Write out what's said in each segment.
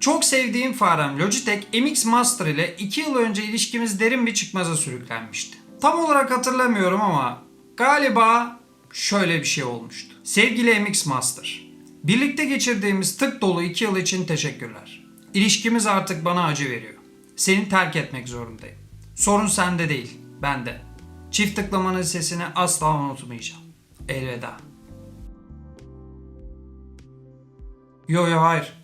Çok sevdiğim farem Logitech MX Master ile 2 yıl önce ilişkimiz derin bir çıkmaza sürüklenmişti. Tam olarak hatırlamıyorum ama galiba şöyle bir şey olmuştu. Sevgili MX Master, birlikte geçirdiğimiz tık dolu 2 yıl için teşekkürler. İlişkimiz artık bana acı veriyor. Seni terk etmek zorundayım. Sorun sende değil, bende. Çift tıklamanın sesini asla unutmayacağım. Elveda. Yo yo hayır.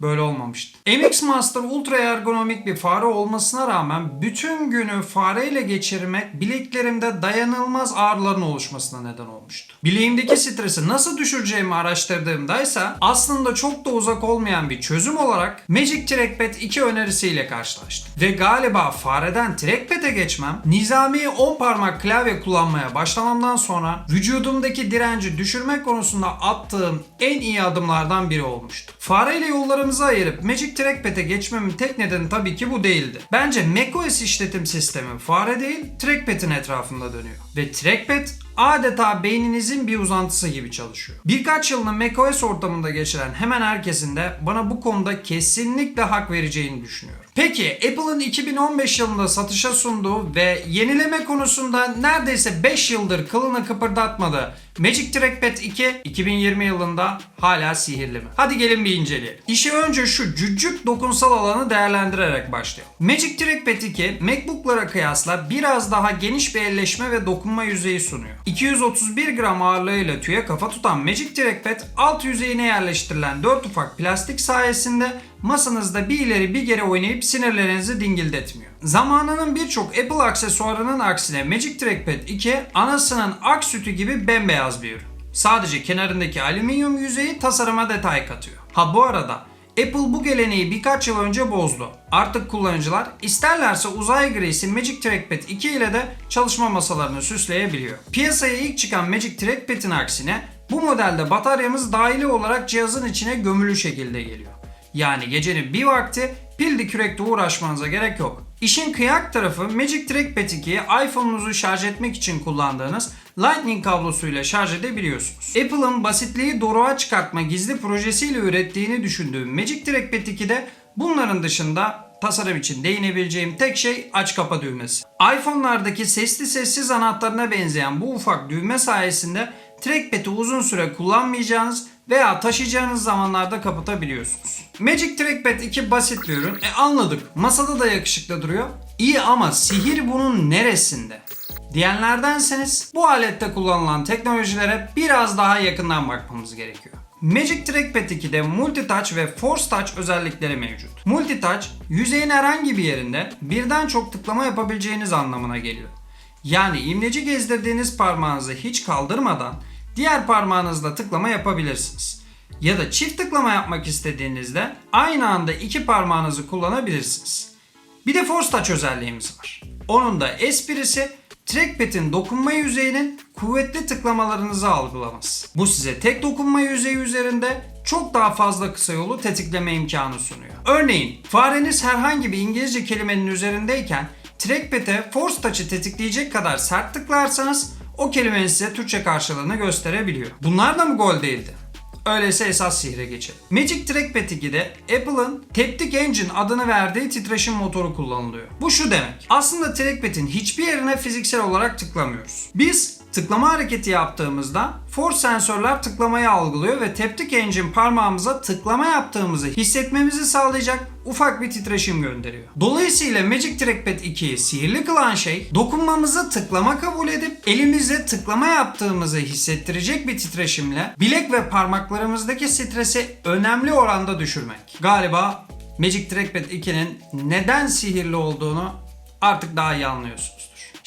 Böyle olmamıştı. MX Master ultra ergonomik bir fare olmasına rağmen bütün günü fareyle geçirmek bileklerimde dayanılmaz ağrıların oluşmasına neden olmuştu. Bileğimdeki stresi nasıl düşüreceğimi araştırdığımdaysa aslında çok da uzak olmayan bir çözüm olarak Magic Trackpad 2 önerisiyle karşılaştım. Ve galiba fareden trackpad'e geçmem nizami 10 parmak klavye kullanmaya başlamamdan sonra vücudumdaki direnci düşürmek konusunda attığım en iyi adımlardan biri olmuştu. Fareyle yollarımızı ayırıp Magic Trackpad'e geçmemin tek nedeni tabii ki bu değildi. Bence macOS işletim sistemi fare değil trackpad'in etrafında dönüyor. Ve trackpad adeta beyninizin bir uzantısı gibi çalışıyor. Birkaç yılını macOS ortamında geçiren hemen herkesin de bana bu konuda kesinlikle hak vereceğini düşünüyorum. Peki Apple'ın 2015 yılında satışa sunduğu ve yenileme konusunda neredeyse 5 yıldır kılını kıpırdatmadığı Magic Trackpad 2 2020 yılında hala sihirli mi? Hadi gelin bir inceleyelim. İşi önce şu cücük dokunsal alanı değerlendirerek başlayalım. Magic Trackpad 2 MacBook'lara kıyasla biraz daha geniş bir elleşme ve dokunma yüzeyi sunuyor. 231 gram ağırlığıyla tüye kafa tutan Magic Trackpad alt yüzeyine yerleştirilen 4 ufak plastik sayesinde masanızda bir ileri bir geri oynayıp sinirlerinizi dingildetmiyor. Zamanının birçok Apple aksesuarının aksine Magic Trackpad 2 anasının ak sütü gibi bembeyaz bir ürün. Sadece kenarındaki alüminyum yüzeyi tasarıma detay katıyor. Ha bu arada Apple bu geleneği birkaç yıl önce bozdu. Artık kullanıcılar isterlerse uzay grisi Magic Trackpad 2 ile de çalışma masalarını süsleyebiliyor. Piyasaya ilk çıkan Magic Trackpad'in aksine bu modelde bataryamız dahili olarak cihazın içine gömülü şekilde geliyor. Yani gecenin bir vakti pilli kürekle uğraşmanıza gerek yok. İşin kıyak tarafı Magic Trackpad 2'yi iPhone'unuzu şarj etmek için kullandığınız Lightning kablosuyla şarj edebiliyorsunuz. Apple'ın basitliği doruğa çıkartma gizli projesiyle ürettiğini düşündüğüm Magic Trackpad 2'de bunların dışında tasarım için değinebileceğim tek şey aç kapa düğmesi. iPhone'lardaki sesli sessiz anahtarına benzeyen bu ufak düğme sayesinde trackpad'i uzun süre kullanmayacağınız veya taşıyacağınız zamanlarda kapatabiliyorsunuz. Magic Trackpad 2 basit bir ürün. E anladık. Masada da yakışıklı duruyor. İyi ama sihir bunun neresinde? Diyenlerdenseniz bu alette kullanılan teknolojilere biraz daha yakından bakmamız gerekiyor. Magic Trackpad 2'de Multitouch ve Force Touch özellikleri mevcut. Multitouch, yüzeyin herhangi bir yerinde birden çok tıklama yapabileceğiniz anlamına geliyor. Yani imleci gezdirdiğiniz parmağınızı hiç kaldırmadan diğer parmağınızla tıklama yapabilirsiniz. Ya da çift tıklama yapmak istediğinizde aynı anda iki parmağınızı kullanabilirsiniz. Bir de Force Touch özelliğimiz var. Onun da esprisi trackpad'in dokunma yüzeyinin kuvvetli tıklamalarınızı algılaması. Bu size tek dokunma yüzeyi üzerinde çok daha fazla kısa yolu tetikleme imkanı sunuyor. Örneğin fareniz herhangi bir İngilizce kelimenin üzerindeyken trackpad'e force touch'ı tetikleyecek kadar sert tıklarsanız o kelimenin size Türkçe karşılığını gösterebiliyor. Bunlar da mı gol değildi? Öyleyse esas sihre geçelim. Magic Trackpad 2'de Apple'ın Taptic Engine adını verdiği titreşim motoru kullanılıyor. Bu şu demek. Aslında trackpad'in hiçbir yerine fiziksel olarak tıklamıyoruz. Biz tıklama hareketi yaptığımızda force sensörler tıklamayı algılıyor ve Taptic Engine parmağımıza tıklama yaptığımızı hissetmemizi sağlayacak ufak bir titreşim gönderiyor. Dolayısıyla Magic Trackpad 2'yi sihirli kılan şey dokunmamızı tıklama kabul edip elimizle tıklama yaptığımızı hissettirecek bir titreşimle bilek ve parmaklarımızdaki stresi önemli oranda düşürmek. Galiba Magic Trackpad 2'nin neden sihirli olduğunu artık daha iyi anlıyorsunuzdur.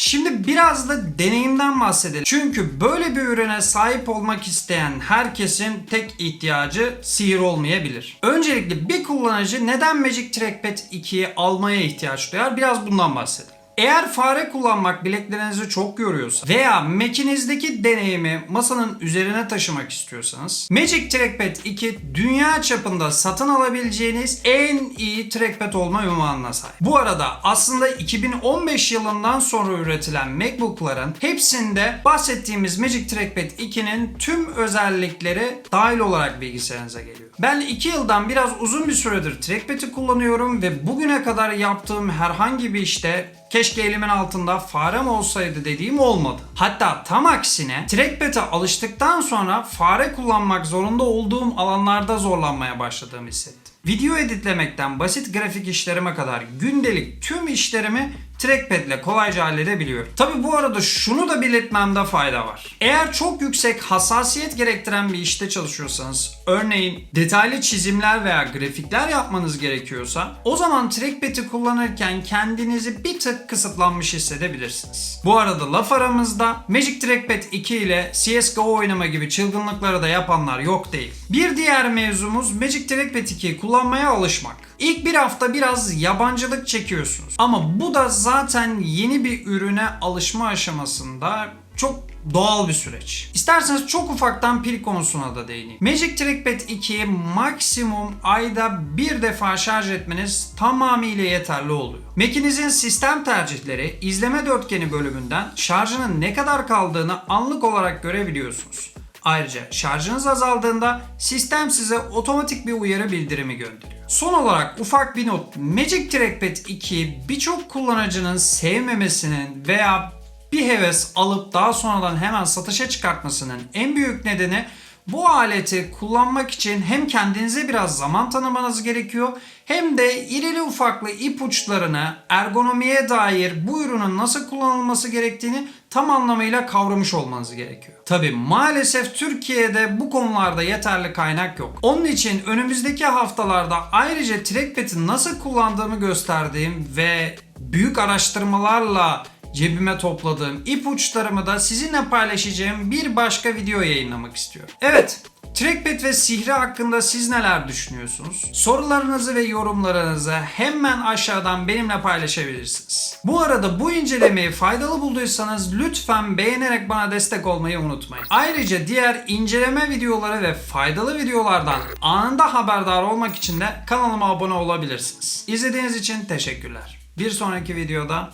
Şimdi biraz da deneyimden bahsedelim. Çünkü böyle bir ürüne sahip olmak isteyen herkesin tek ihtiyacı sihir olmayabilir. Öncelikle bir kullanıcı neden Magic Trackpad 2'yi almaya ihtiyaç duyar? Biraz bundan bahsedelim. Eğer fare kullanmak bileklerinizi çok yoruyorsa veya Mac'inizdeki deneyimi masanın üzerine taşımak istiyorsanız Magic Trackpad 2 dünya çapında satın alabileceğiniz en iyi trackpad olma ünvanına sahip. Bu arada aslında 2015 yılından sonra üretilen MacBook'ların hepsinde bahsettiğimiz Magic Trackpad 2'nin tüm özellikleri dahil olarak bilgisayarınıza geliyor. Ben 2 yıldan biraz uzun bir süredir trackpad'i kullanıyorum ve bugüne kadar yaptığım herhangi bir işte keşke elimin altında farem olsaydı dediğim olmadı. Hatta tam aksine trackpad'e alıştıktan sonra fare kullanmak zorunda olduğum alanlarda zorlanmaya başladığımı hissettim. Video editlemekten basit grafik işlerime kadar gündelik tüm işlerimi trackpad ile kolayca halledebiliyorum. Tabi bu arada şunu da belirtmemde fayda var. Eğer çok yüksek hassasiyet gerektiren bir işte çalışıyorsanız, örneğin detaylı çizimler veya grafikler yapmanız gerekiyorsa, o zaman trackpad'i kullanırken kendinizi bir kısıtlanmış hissedebilirsiniz. Bu arada laf aramızda Magic Trackpad 2 ile CSGO oynama gibi çılgınlıkları da yapanlar yok değil. Bir diğer mevzumuz Magic Trackpad 2'yi kullanmaya alışmak. İlk bir hafta biraz yabancılık çekiyorsunuz. Ama bu da zaten yeni bir ürüne alışma aşamasında çok doğal bir süreç. İsterseniz çok ufaktan pil konusuna da değineyim. Magic Trackpad 2'yi maksimum ayda bir defa şarj etmeniz tamamıyla yeterli oluyor. Mac'inizin sistem tercihleri izleme dörtgeni bölümünden şarjının ne kadar kaldığını anlık olarak görebiliyorsunuz. Ayrıca şarjınız azaldığında sistem size otomatik bir uyarı bildirimi gönderiyor. Son olarak ufak bir not. Magic Trackpad 2 birçok kullanıcının sevmemesinin veya bir heves alıp daha sonradan hemen satışa çıkartmasının en büyük nedeni bu aleti kullanmak için hem kendinize biraz zaman tanımanız gerekiyor hem de irili ufaklı ipuçlarını ergonomiye dair bu ürünün nasıl kullanılması gerektiğini tam anlamıyla kavramış olmanız gerekiyor. Tabi maalesef Türkiye'de bu konularda yeterli kaynak yok. Onun için önümüzdeki haftalarda ayrıca trackpad'i nasıl kullandığımı gösterdiğim ve büyük araştırmalarla cebime topladığım ipuçlarımı da sizinle paylaşacağım bir başka video yayınlamak istiyorum. Evet, Trackpad ve sihri hakkında siz neler düşünüyorsunuz? Sorularınızı ve yorumlarınızı hemen aşağıdan benimle paylaşabilirsiniz. Bu arada bu incelemeyi faydalı bulduysanız lütfen beğenerek bana destek olmayı unutmayın. Ayrıca diğer inceleme videoları ve faydalı videolardan anında haberdar olmak için de kanalıma abone olabilirsiniz. İzlediğiniz için teşekkürler. Bir sonraki videoda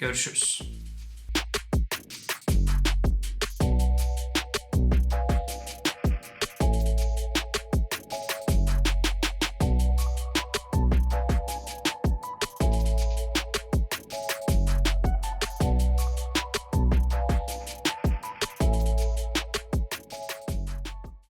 Görüşürüz.